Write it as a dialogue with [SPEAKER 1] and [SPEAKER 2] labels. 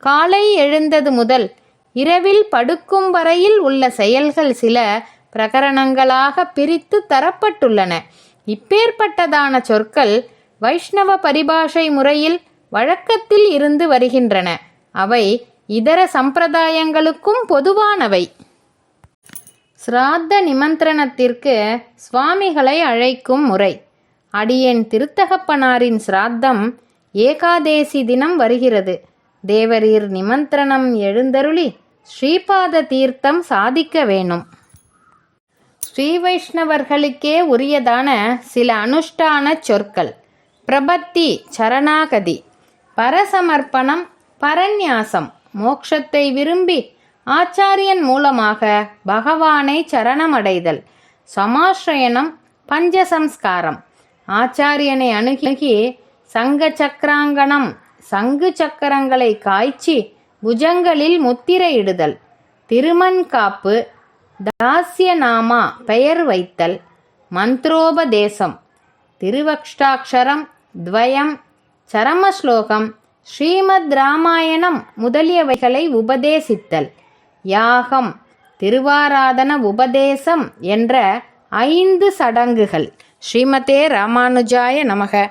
[SPEAKER 1] காலை எழுந்தது முதல் இரவில் படுக்கும் வரையில் உள்ள செயல்கள் சில பிரகரணங்களாக பிரித்து தரப்பட்டுள்ளன. இப்பேற்பட்டதான சொற்கள் வைஷ்ணவ பரிபாஷை முறையில் வழக்கத்தில் இருந்து வருகின்றன. அவை இதர சம்பிரதாயங்களுக்கும் பொதுவானவை. சிராத்த நிமந்திரணத்திற்கு சுவாமிகளை அழைக்கும் முறை. அடியேன் திருத்தகப்பனாரின் சிராத்தம் ஏகாதேசி தினம் வருகிறது. தேவரீர் நிமந்திரணம் எழுந்தருளி ஸ்ரீபாத தீர்த்தம் சாதிக்க வேணும் ஸ்ரீ வைஷ்ணவர்களுக்கே உரியதான சில அனுஷ்டான சொற்கள். பிரபத்தி சரணாகதி பரசமர்ப்பணம் பரநியாசம் மோக்ஷத்தை விரும்பி ஆச்சாரியன் மூலமாக பகவானை சரணமடைதல் சமாஸ்ரயணம் பஞ்சசம்ஸ்காரம். ஆச்சாரியனை அணுகி சங்க சக்கராங்கணம் சங்கு சக்கரங்களை காய்ச்சி புஜங்களில் முத்திரையிடுதல். திருமண்காப்பு தாசியநாமா பெயர் வைத்தல். மந்த்ரோபதேசம் திருவக்ஷ்டாட்சரம் துவயம் சரமஸ்லோகம் ஸ்ரீமத் ராமாயணம் முதலியவைகளை உபதேசித்தல். யாகம் திருவாராதன உபதேசம் என்ற ஐந்து சடங்குகள். ஸ்ரீமதே ராமானுஜாய நமக.